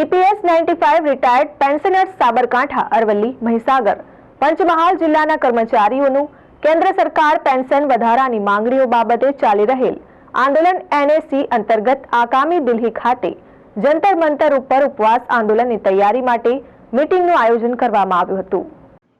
EPS ninety five retired pensioners Sabarkantha Aravalli Mahisagar Panchmahal જિલ્લાના કર્મચારીઓનું કેન્દ્ર સરકાર પેન્શન વધારાની માંગણીઓ બાબતે ચાલી રહેલ આંદોલન એનએસી અંતર્ગત આગામી દિલ્હી ખાતે જંતર મંતર ઉપર ઉપવાસ આંદોલનની તૈયારી માટે મીટિંગનું આયોજન કરવામાં આવ્યું હતું.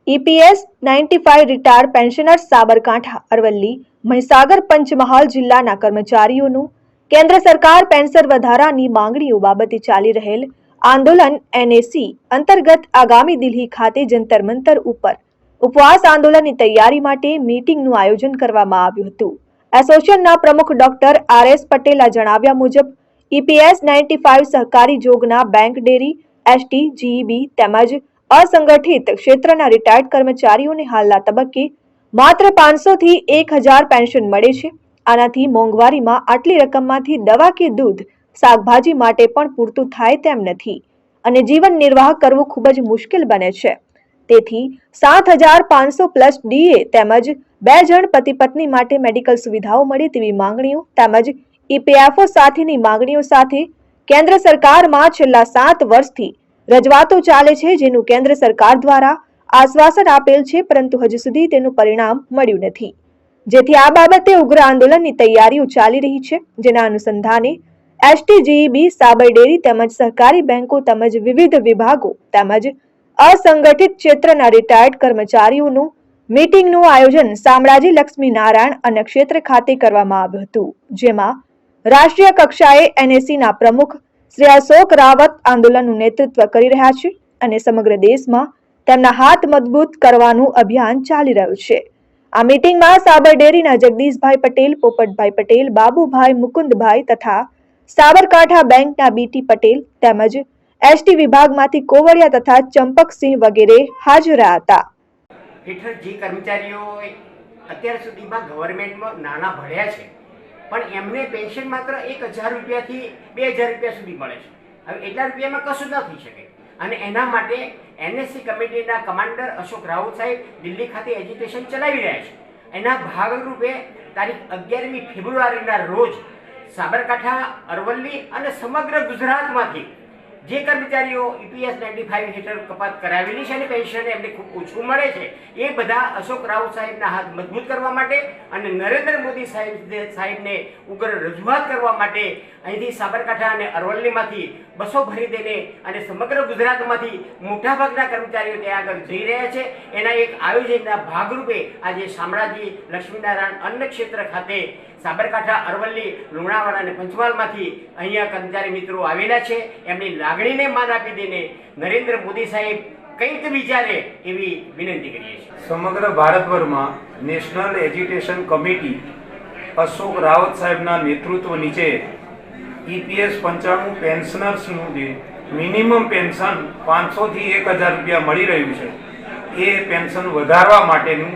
EPS ninety five retired pensioners Sabarkantha Aravalli Mahisagar Panchmahal જિલ્લાના કર્મચારીઓનું કેન્દ્ર સરકાર પેન્શન વધારાની માંગણીઓ બાબતે ચાલી રહેલ આંદોલન એનએસી અંતર્ગત આગામી દિલ્હી ખાતે જંતર મંતર ઉપર ઉપવાસ આંદોલનની તૈયારી માટે મીટિંગનું આયોજન કરવામાં આવ્યું હતું. એસોસિએશનના પ્રમુખ ડોક્ટર આર એસ પટેલા જણાવ્યા મુજબ ઈપીએસ નાઇન્ટી ફાઇવ સહકારી જોગના બેંક ડેરી એસટી જીઈબી તેમજ અસંગઠિત ક્ષેત્રના રિટાયર્ડ કર્મચારીઓને હાલના તબક્કે માત્ર પાંચસો થી એક હજાર પેન્શન મળે છે. આનાથી મોંઘવારીમાં આટલી રકમમાંથી દવા કે દૂધ શાકભાજી માટે પણ પૂરતું થાય તેમ નથી અને જીવન નિર્વાહ કરવું ખૂબ જ મુશ્કેલ બને છે. તેથી સાત હજાર પાંચસો પ્લસ ડીએ તેમજ બે જણ પતિ પત્ની માટે મેડિકલ સુવિધાઓ મળે તેવી માંગણીઓ તેમજ ઈપીએફઓ સાથેની માંગણીઓ સાથે કેન્દ્ર સરકારમાં છેલ્લા સાત વર્ષથી રજૂઆતો ચાલે છે જેનું કેન્દ્ર સરકાર દ્વારા આશ્વાસન આપેલ છે પરંતુ હજુ સુધી તેનું પરિણામ મળ્યું નથી. જેથી આ બાબતે ઉગ્ર આંદોલનની તૈયારીઓ ચાલી રહી છે જેના અનુસંધાને એસટીજીઈબી સાબર ડેરી તેમજ સહકારી બેંકો તેમજ વિવિધ વિભાગો તેમજ અસંગઠિત ક્ષેત્રના રિટાયર્ડ કર્મચારીઓનું મીટિંગનું આયોજન શામળાજી લક્ષ્મી નારાયણ અને ક્ષેત્ર ખાતે કરવામાં આવ્યું હતું, જેમાં રાષ્ટ્રીય કક્ષાએ એનએસીના પ્રમુખ શ્રી અશોક રાવત આંદોલનનું નેતૃત્વ કરી રહ્યા છે અને સમગ્ર દેશમાં તેમના હાથ મજબૂત કરવાનું અભિયાન ચાલી રહ્યું છે. આ મીટિંગમાં સાબર ડેરીના જગદીશભાઈ પટેલ, પોપટભાઈ પટેલ, બાબુભાઈ મુકુંદભાઈ તથા સાબરકાંઠા બેંકના બીટી પટેલ તેમજ એસટી વિભાગમાંથી કોવરિયા તથા ચંપકસિંહ વગેરે હાજર હતા. હેઠળ જે કર્મચારીઓ અત્યાર સુધીમાં ગવર્મેન્ટમાં નાના ભર્યા છે, પણ એમને પેન્શન માત્ર એક હજાર રૂપિયાથી બે હજાર રૂપિયા સુધી મળે છે. હવે એટલા રૂપિયામાં કશું ન થઈ શકે. અને એના માટે એનએસસી કમિટીના કમાન્ડર અશોક રાઉત સાહેબ દિલ્હી ખાતે એજ્યુકેશન ચલાવી રહ્યા છે. એના ભાગરૂપે તારીખ અગિયારમી ફેબ્રુઆરીના રોજ સાબરકાંઠા, અરવલ્લી અને સમગ્ર ગુજરાતમાંથી જે કર્મચારીઓ ઈપીએસ નાઇન્ટી ફાઇવ હેઠળ કપાત કરાવેલી છે અને પેન્શન એમને ખૂબ ઓછું મળે છે, એ બધા અશોક રાઉત સાહેબના હાથ મજબૂત કરવા માટે અને નરેન્દ્ર મોદી સાહેબ સાહેબને ઉગ્ર રજૂઆત કરવા માટે અહીંથી સાબરકાંઠા અને અરવલ્લીમાંથી બસો ભરી દઈને અને સમગ્ર ગુજરાતમાંથી મોટાભાગના કર્મચારીઓ ત્યાં આગળ જઈ રહ્યા છે. એના એક આયોજનના ભાગરૂપે આજે શામળાજી લક્ષ્મીનારાયણ અન્ન ક્ષેત્ર ખાતે સાબરકાંઠા, અરવલ્લી, લુણાવાડા અને પંચમહાલમાંથી અહીંયા કર્મચારી મિત્રો આવેલા છે. એમની લાગણીને માન આપી દઈને નરેન્દ્ર મોદી સાહેબ કંઈક વિચારે એવી વિનંતી કરીએ છીએ. સમગ્ર ભારતભરમાં national education committee Ashok Rawat સાહેબના નેતૃત્વ નીચે ઈપીએસ પંચાણું પેન્શનર્સનું જે મિનિમમ પેન્શન પાંચસોથી એક હજાર રૂપિયા મળી રહ્યું છે, એ પેન્શન વધારવા માટેનું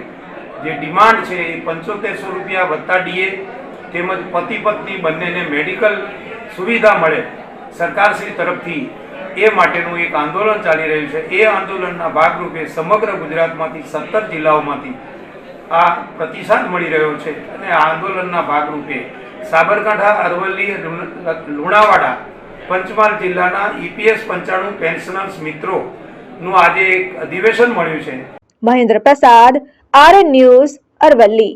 જે ડિમાન્ડ છે એ પંચોતેરસો રૂપિયા વત્તા ડીએ તેમજ પતિ પત્ની બંનેને મેડિકલ સુવિધા મળે સરકારશ્રી તરફથી એ માટેનું એક આંદોલન ચાલી રહ્યું છે. એ આંદોલનના ભાગરૂપે સમગ્ર ગુજરાતમાંથી સત્તર જિલ્લાઓમાંથી આ પ્રતિસાદ મળી રહ્યો છે અને આ આંદોલનના ભાગરૂપે સાબરકાંઠા, અરવલ્લી લુણાવાડા, પંચમહાલ જિલ્લાના ઈપીએસ પંચાણું પેન્શનર્સ મિત્રોનું આજે એક અધિવેશન મળ્યું છે. મહેન્દ્ર પ્રસાદ આર ન્યૂઝ અરવલ્લી